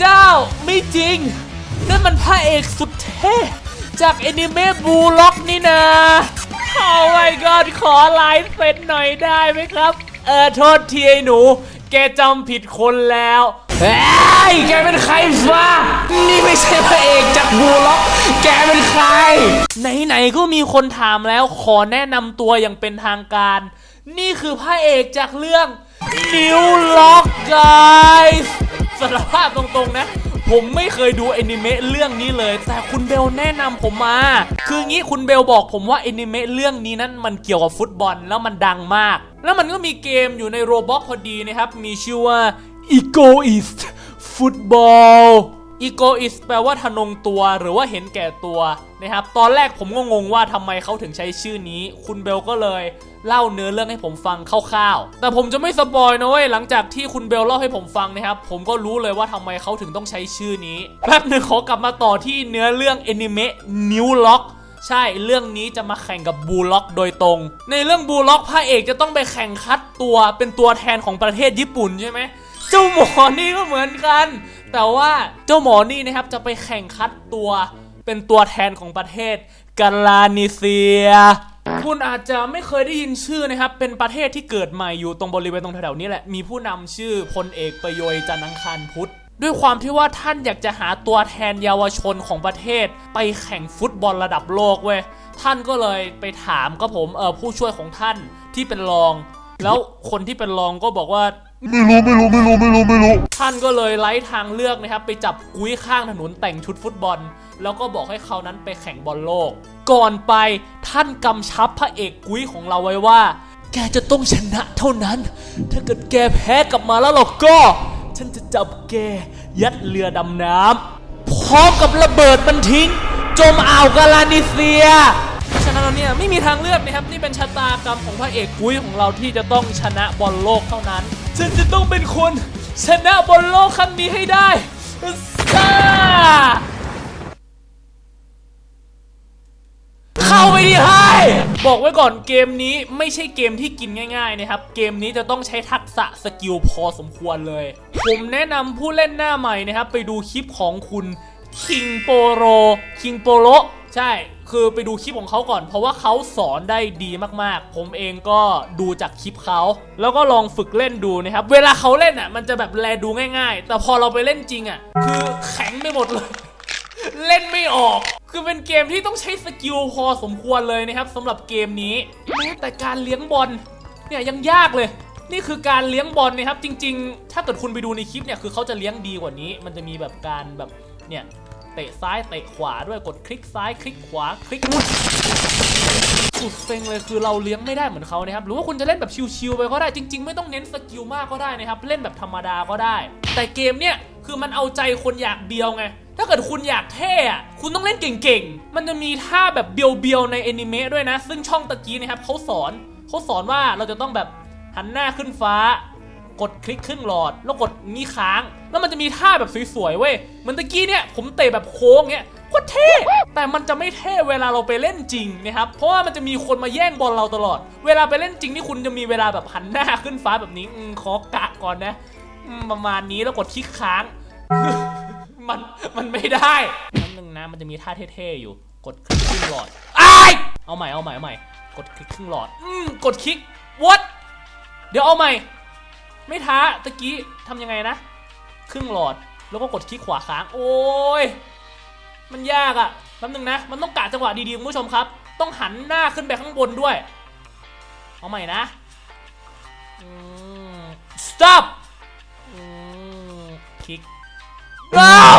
เจ้าไม่จริง นั่นมันพระเอกสุดเท่จากแอนิเมะบูล็อกนี่นะโอ้ my god ขอลายเซ็นหน่อยได้ไหมครับ เออโทษทีไอ้หนู แกจำผิดคนแล้วเฮ้ยแกเป็นใครฟ้า นี่ไม่ใช่พระเอกจากบูล็อก แกเป็นใคร ไหนๆก็มีคนถามแล้วขอแนะนำตัวอย่างเป็นทางการ นี่คือพระเอกจากเรื่อง New Lock Guys ารภาพตรงๆนะ ผมไม่เคยดูแอนิเมะเรื่องนี้เลย แต่คุณเบลแนะนำผมมา คืองี้คุณเบลบอกผมว่าแอนิเมะเรื่องนี้นั้นมันเกี่ยวกับฟุตบอลแล้วมันดังมาก แล้วมันก็มีเกมอยู่ในโรบอกพอดีนะครับ มีชื่อว่า Egoist Football Egoist แปลว่าทะนงตัวหรือว่าเห็นแก่ตัว นะครับตอนแรกผมก็งงว่าทำไมเขาถึงใช้ชื่อนี้ คุณเบลก็เลยเล่าเนื้อเรื่องให้ผมฟังคร่าวๆ แต่ผมจะไม่สปอยนะเว้ยหลังจากที่คุณเบลเล่าให้ผมฟังนะครับ ผมก็รู้เลยว่าทำไมเขาถึงต้องใช้ชื่อนี้แป๊บหนึ่งขอกลับมาต่อที่เนื้อเรื่องแอนิเมะ New Lock ใช่เรื่องนี้จะมาแข่งกับบูล็อกโดยตรง ในเรื่องบูล็อกพระเอกจะต้องไปแข่งคัดตัวเป็นตัวแทนของประเทศญี่ปุ่นใช่ไหมเจ้าหมอนี่ก็เหมือนกัน แต่ว่าเจ้าหมอนี่นะครับจะไปแข่งคัดตัว เป็นตัวแทนของประเทศกาลานิเซีย คุณอาจจะไม่เคยได้ยินชื่อนะครับ เป็นประเทศที่เกิดใหม่อยู่ตรงบริเวณตรงแถวๆนี้แหละ มีผู้นำชื่อพลเอกประโยยจันทร์อังคารพุธด้วยความที่ว่าท่านอยากจะหาตัวแทนเยาวชนของประเทศ ไปแข่งฟุตบอลระดับโลกเว้ย ท่านก็เลยไปถามก็ผมเออผู้ช่วยของท่านที่เป็นรอง แล้วคนที่เป็นรองก็บอกว่า ไม่รู้ไม่รู้ไม่รู้ไม่รู้ไม่รู้ ท่านก็เลยไล่ทางเลือกนะครับ ไปจับกุ้ยข้างถนนแต่งชุดฟุตบอล แล้วก็บอกให้เขานั้นไปแข่งบอลโลก ก่อนไปท่านกำชับพระเอกกุ้ยของเราไว้ว่า แกจะต้องชนะเท่านั้น ถ้าเกิดแกแพ้กลับมาแล้วเราก็ ฉันจะจับแกยัดเรือดำน้ำพร้อมกับระเบิดมันทิ้ง จมอ่าวกาลานิเซียเพราะฉะนั้นแล้วเนี่ยไม่มีทางเลือกนะครับนี่เป็นชะตากรรมของพระเอกกุ้ยของเราที่จะต้องชนะบอลโลกเท่านั้น ฉันจะต้องเป็นคนชนะบอลโลกครั้งนี้ให้ได้ซ่า เข้าไปดิไฮบอกไว้ก่อนเกมนี้ไม่ใช่เกมที่กินง่ายๆนะครับ เกมนี้จะต้องใช้ทักษะสกิลพอสมควรเลย ผมแนะนำผู้เล่นหน้าใหม่นะครับ ไปดูคลิปของคุณคิงโปโรคิงโปโรใช่ คือไปดูคลิปของเขาก่อน เพราะว่าเขาสอนได้ดีมากๆ ผมเองก็ดูจากคลิปเขา แล้วก็ลองฝึกเล่นดูนะครับ เวลาเขาเล่นอะ มันจะแบบแลดูง่าย ๆ แต่พอเราไปเล่นจริงอะ คือแข็งไปหมดเลย เล่นไม่ออก คือเป็นเกมที่ต้องใช้สกิลพอสมควรเลยนะครับสำหรับเกมนี้แม้แต่การเลี้ยงบอลเนี่ยยังยากเลย นี่คือการเลี้ยงบอลนะครับจริง ๆ ถ้าเกิดคุณไปดูในคลิปเนี่ยคือเขาจะเลี้ยงดีกว่านี้ มันจะมีแบบการแบบเนี่ยเตะซ้ายเตะขวาด้วยกดคลิกซ้ายคลิกขวาคลิก สุดเซ็งเลยคือเราเลี้ยงไม่ได้เหมือนเขานะครับหรือว่าคุณจะเล่นแบบชิวๆไปก็ได้จริง ๆ ไม่ต้องเน้นสกิลมากก็ได้นะครับเล่นแบบธรรมดาก็ได้ แต่เกมเนี่ยคือมันเอาใจคนอยากเบียวไงถ้าเกิดคุณอยากเท่อะคุณต้องเล่นเก่งๆ มันจะมีท่าแบบเบียวๆในแอนิเมะด้วยนะ ซึ่งช่องตะกี้นะครับเขาสอนเขาสอนว่าเราจะต้องแบบหันหน้าขึ้นฟ้า กดคลิกครึ่งหลอด แล้วกดงี้ค้าง แล้วมันจะมีท่าแบบสวยๆเว้ยเหมือนตะกี้เนี่ยผมเตะแบบโค้งเงี้ย โคตรเท่ แต่มันจะไม่เท่เวลาเราไปเล่นจริงนะครับ เพราะว่ามันจะมีคนมาแย่งบอลเราตลอด เวลาไปเล่นจริงนี่คุณจะมีเวลาแบบหันหน้าขึ้นฟ้าแบบนี้อขอกะก่อนนะประมาณนี้แล้วกดคลิกค้าง มันมันไม่ได้นั่นนึงนะมันจะมีท่าเท่ๆอยู่ กดคลิกครึ่งหลอดอ้ายเอาใหม่เอาใหม่เอาใหม่ กดคลิกครึ่งหลอด อืมกดคลิก what เดี๋ยวเอาใหม่ ไม่ท้าตะกี้ทำยังไงนะ ครึ่งหลอดแล้วก็กดคลิกขวาค้าง โอ้ย มันยากอะแป๊บนึงนะ มันต้องกะจังหวะดีๆคุณผู้ชมครับ ต้องหันหน้าขึ้นไปข้างบนด้วย เอาใหม่นะ stop คลิกว้าว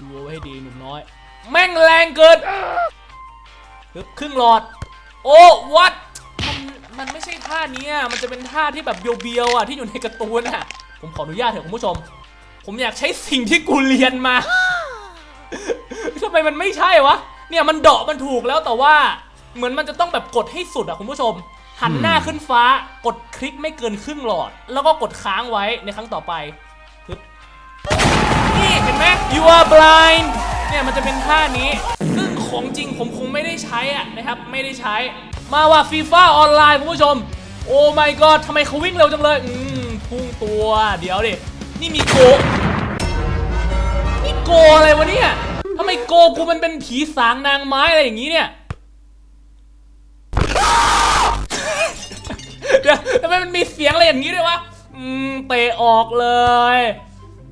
ดูเอาไว้ให้ดีหนุ่มน้อย แม่งแรงเกินฮึบครึ่งหลอด โอ้วัดมันมันไม่ใช่ท่านี้อะมันจะเป็นท่าที่แบบเบียวๆอะที่อยู่ในการ์ตูนอะ ผมขออนุญาตเถอะคุณผู้ชม ผมอยากใช้สิ่งที่กูเรียนมา ทำไมมันไม่ใช่วะ เนี่ยมันเดาะมันถูกแล้วแต่ว่าเหมือนมันจะต้องแบบกดให้สุดอะคุณผู้ชม หันหน้าขึ้นฟ้ากดคลิกไม่เกินครึ่งหลอด แล้วก็กดค้างไว้ในครั้งต่อไปฮึบนี่เห็นไหม you are blind เนี่ยมันจะเป็นท่านี้ ซึ่งของจริงผมคงไม่ได้ใช้อะนะครับ ไม่ได้ใช้ มาว่าฟีฟ่าออนไลน์คุณผู้ชม โอ้ my god ทำไมเขาวิ่งเร็วจังเลย อืมพุ่งตัว เดี๋ยวดิ นี่มีโก นี่โกอะไรวะเนี่ย ทำไมโกกูมันเป็นผีสางนางไม้อะไรอย่างนี้เนี่ยเดี๋ยวทำไมมันมีเสียงอะไรอย่างนี้ด้วยวะ อืมเตะออกเลย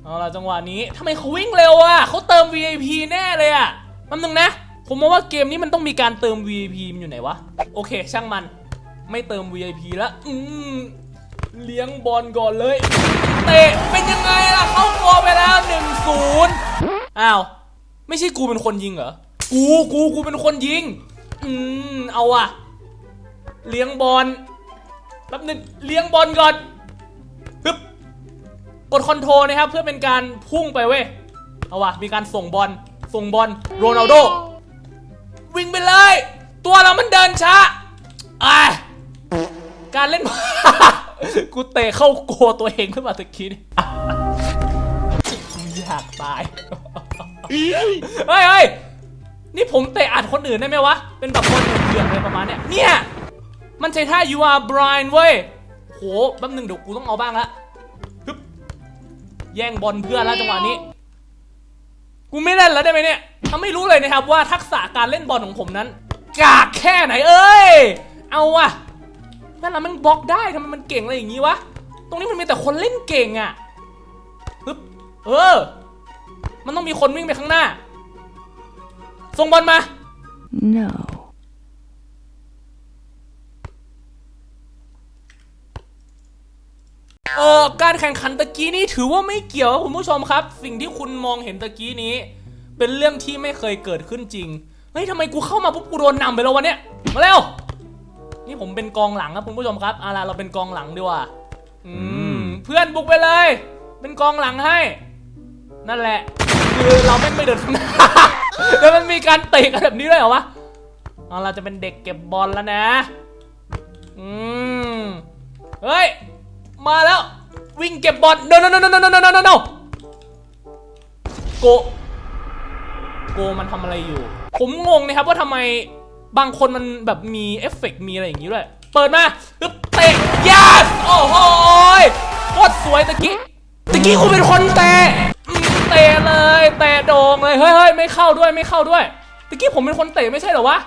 เอาล่ะจังหวะนี้ทำไมเขาวิ่งเร็วอะเขาเติม VIP แน่เลยอะแป๊บนึงนะ ผมมองว่าเกมนี้มันต้องมีการเติม VIP มันอยู่ไหนวะ โอเค ช่างมัน ไม่เติม VIP แล้วอืมเลี้ยงบอลก่อนเลย เตะเป็นยังไงล่ะ เข้าโกลไปแล้ว1 0อ้าว ไม่ใช่กูเป็นคนยิงเหรอ กูกูกูเป็นคนยิง อืมเอาอะเลี้ยงบอลแป๊บนึงเลี้ยงบอลก่อนฮึบกดคอนโทรนะครับ เพื่อเป็นการพุ่งไปเว้ย เอาวะมีการส่งบอล ส่งบอล โรนัลโด วิ่งไปเลย ตัวเรามันเดินช้าอะการเล่น กูเตะเข้าโกตัวเองขึ้นมาตะกี้นี่กูอยากตาย เฮ้ยเฮ้ยนี่ผมเตะอัดคนอื่นได้ไหมวะ เป็นแบบบอลเดือดๆอะไรประมาณเนี้ย เนี่ย มันใช้ท่า you are blind เว้ย โห แป๊บหนึงเดี๋ยวกูต้องเอาบ้างละฮึบแย่งบอลเพื่อนแล้วจังหวะนี้ กูไม่เล่นแล้วได้ไหมเนี่ยทำไม่รู้เลยนะครับว่าทักษะการเล่นบอลของผมนั้น กากแค่ไหนเอ้ย เอาวะนั่นละมันบล็อกได้ทำไมมันเก่งอะไรอย่างงี้วะ ตรงนี้มันมีแต่คนเล่นเก่งอะฮึบเออ มันต้องมีคนวิ่งไปข้างหน้า ส่งบอลมา No. เออการแข่งขันตะกี้นี้ถือว่าไม่เกี่ยวครับคุณผู้ชมครับ สิ่งที่คุณมองเห็นตะกี้นี้ เป็นเรื่องที่ไม่เคยเกิดขึ้นจริงเฮ้ยทำไมกูเข้ามาปุ๊บกูโดนนำไปแล้ววะเนี่ยมาเร็วนี่ผมเป็นกองหลังครับคุณผู้ชมครับเอาล่ะเราเป็นกองหลังดีกว่าอืมเพื่อนบุกไปเลย เป็นกองหลังให้ นั่นแหละ คือเราไม่งไม่เดินข้างหน้าแล้วมันมีการเตะกันแบบนี้ด้วยเหรอวะเอาเราจะเป็นเด็กเก็บบอลแล้วนะ อืม เฮ้ย มาแล้ว วิ่งเก็บบอล no no no no no no no no no no โก โกมันทำอะไรอยู่ ผมงงนะครับว่าทำไมบางคนมันแบบมีเอฟเฟกต์มีอะไรอย่างนี้ด้วย เปิดมาปึ๊บเตะยัดโอ้โหโคตรสวยตะกี้ ตะกี้คุณเป็นคนเตะ เตะเลยเตะโด่งเลยเฮ้ยเฮ้ยไม่เข้าด้วยไม่เข้าด้วยตะกี้ผมเป็นคนเตะไม่ใช่เหรอวะ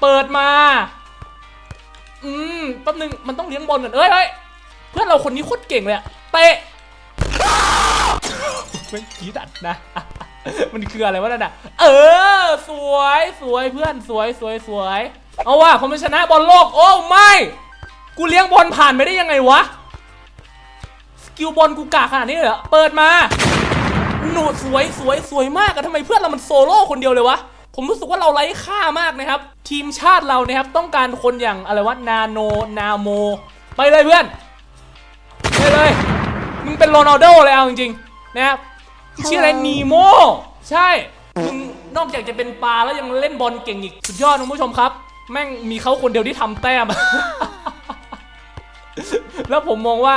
เปิดมา อืมแป๊บนึงมันต้องเลี้ยงบอลก่อนเอ้ยเฮ้ยเพื่อนเราคนนี้โคตรเก่งเลยอะเตะไม่ขี้ดัดนะ มันคืออะไรวะนั่นน่ะเออ สวยสวยเพื่อนสวยสวยสวยเอาว่ะผมเป็นชนะบอลโลก โอ้ไม่ กูเลี้ยงบอลผ่านไปได้ยังไงวะสกิลบอลกูกากขนาดนี้เลยเหรอเปิดมา หนูสวยสวยสวยมากอะทำไมเพื่อนเรามันโซโล่คนเดียวเลยวะ ผมรู้สึกว่าเราไร้ค่ามากนะครับ ทีมชาติเรานะครับต้องการคนอย่างอะไรวะนาโนนาโม ไปเลยเพื่อนไปเลยมึงเป็นโรนัลโดเลยเอาจริงๆนะครับชื่ออะไรนีโมใช่มึงนอกจากจะเป็นปลาแล้วยังเล่นบอลเก่งอีกสุดยอดคุณผู้ชมครับ แม่งมีเขาคนเดียวที่ทำแต้ม แล้วผมมองว่า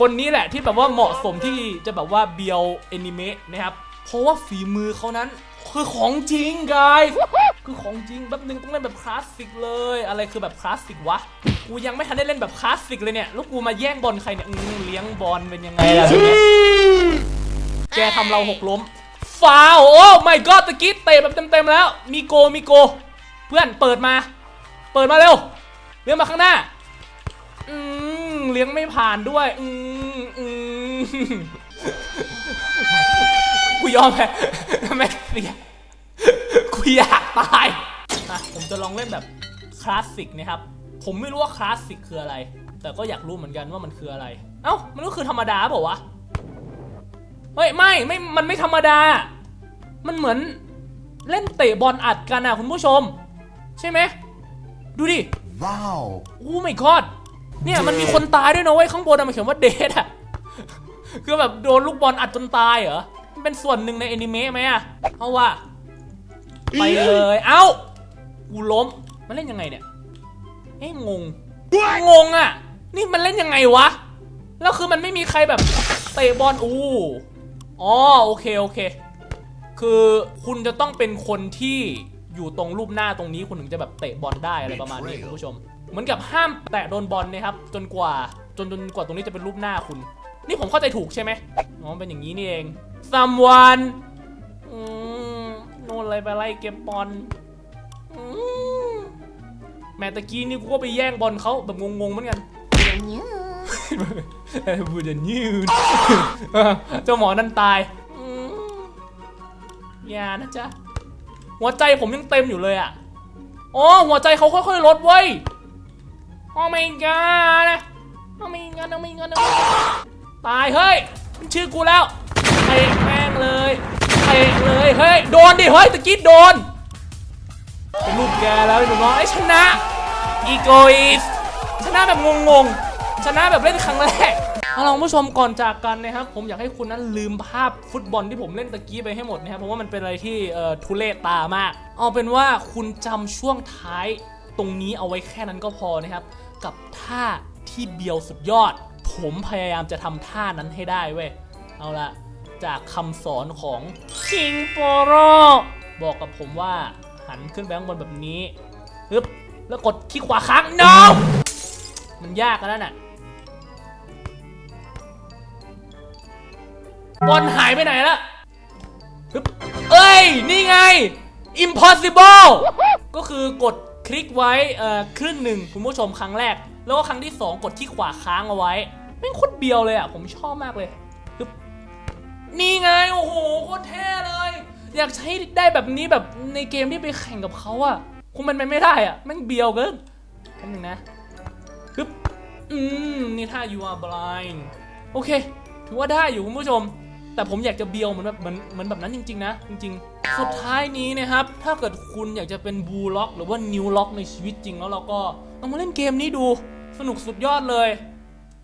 คนนี้แหละที่แบบว่าเหมาะสมที่จะแบบว่าเบียวแอนิเมะนะครับ เพราะว่าฝีมือเขานั้นคือของจริงกายคือของจริงแบบนึงต้องเล่นแบบคลาสสิกเลย อะไรคือแบบคลาสสิกวะ กูยังไม่ทันได้เล่นแบบคลาสสิกเลยเนี่ย แล้วกูมาแย่งบอลใครเนี่ยอืมเลี้ยงบอลเป็นยังไงล่ะเนี่ยแกทำเราหกล้ม ฟาวโอ้ my god ตะกี้เตะแบบเต็มๆแล้ว มีโกมีโก เพื่อนเปิดมา เปิดมาเร็วเลี้ยงมาข้างหน้า เลี้ยงไม่ผ่านด้วย อืมอืมกูยอมแพ้แม็กเสียกูอยากตายอะผมจะลองเล่นแบบคลาสสิกนะครับ ผมไม่รู้ว่าคลาสสิกคืออะไร แต่ก็อยากรู้เหมือนกันว่ามันคืออะไร เอ้า มันก็คือธรรมดาเปล่าวะ เฮ้ย ไม่ ไม่ มันไม่ธรรมดา มันเหมือนเล่นเตะบอลอัดกันอะคุณผู้ชม ใช่ไหม ดูดิ Wow. โอ้ my god เนี่ยมันมีคนตายด้วยนะเว้ยข้างบนอะมันเขียนว่าเดทอะคือแบบโดนลูกบอลอัดจนตายเหรอมันเป็นส่วนหนึ่งในแอนิเมะไหมอะเอาว่ะไปเลย เอ้ากูล้มมันเล่นยังไงเนี่ยเอ้งงงงอะนี่มันเล่นยังไงวะแล้วคือมันไม่มีใครแบบเตะบอลอู้อ๋อโอเคโอเค คือคุณจะต้องเป็นคนที่อยู่ตรงรูปหน้าตรงนี้คุณถึงจะแบบเตะบอลได้อะไรประมาณนี้คุณผู้ชม เหมือนกับห้ามแตะโดนบอลนะครับ จนกว่าจนจนกว่าตรงนี้จะเป็นรูปหน้าคุณ นี่ผมเข้าใจถูกใช่ไหมอ๋อเป็นอย่างนี้นี่เอง someone อืมโน่นเลยไปไล่เก็บบอลอืมแม้ตะกี้นี่กูก็ไปแย่งบอลเขาแบบงงๆเหมือนกันเออบูดยืดเจ้าหมอนั่นตายอืมอย่านะจ๊ะ หัวใจผมยังเต็มอยู่เลยอะ อ๋อ หัวใจเขาค่อยๆลดเว้ย โอ้ไม่กานะโอ้ไม่กาโอ้ไม่กาตายเฮ้ยมันชื่อกูแล้วเตะแม่งเลยเตะเลยเฮ้ยโดนดิเฮ้ยตะกี้โดนเป็นลูกแกแล้วไอ้หนูน้อยไอ้ชนะอีโกอิสชนะแบบงงๆชนะแบบเล่นครั้งแรกเอาล่ะคุณผู้ชมก่อนจากกันนะครับ ผมอยากให้คุณนั้นลืมภาพฟุตบอลที่ผมเล่นตะกี้ไปให้หมดนะครับเพราะว่ามันเป็นอะไรที่เอ่อทุเรศตามาก เอาเป็นว่าคุณจำช่วงท้ายตรงนี้เอาไว้แค่นั้นก็พอนะครับ กับท่าที่เบียวสุดยอด ผมพยายามจะทำท่านั้นให้ได้เว้ย เอาละจากคำสอนของคิงโปโรบอกกับผมว่าหันขึ้นไปข้างบนแบบนี้ปึ๊บแล้วกดคลิกขวาค้าง no มันยากกันนั่นน่ะบอลหายไปไหนละปึ๊บเอ้ย นี่ไง impossible ก็คือกด คลิกไว้เอ่อครึ่งหนึ่งคุณผู้ชมครั้งแรก แล้วก็ครั้งที่ 2 กดที่ขวาค้างเอาไว้แม่งโคตรเบียวเลยอะผมชอบมากเลยนี่ไงโอ้โหโคตรเท่เลย อยากใช้ได้แบบนี้แบบในเกมที่ไปแข่งกับเขาอะคงมันเป็นไม่ได้อะแม่งเบียวเกินแป๊บนึงนะปึ๊บอืมนี่ถ้า you are blind โอเค ถือว่าได้อยู่คุณผู้ชม แต่ผมอยากจะเบียวเหมือนแบบเหมือนเหมือนแบบนั้นจริง ๆ นะ จริง ๆ สุดท้ายนี้นะครับ ถ้าเกิดคุณอยากจะเป็นบูล็อก หรือว่านิวล็อกในชีวิตจริงแล้วเราก็ลองมาเล่นเกมนี้ดูสนุกสุดยอดเลย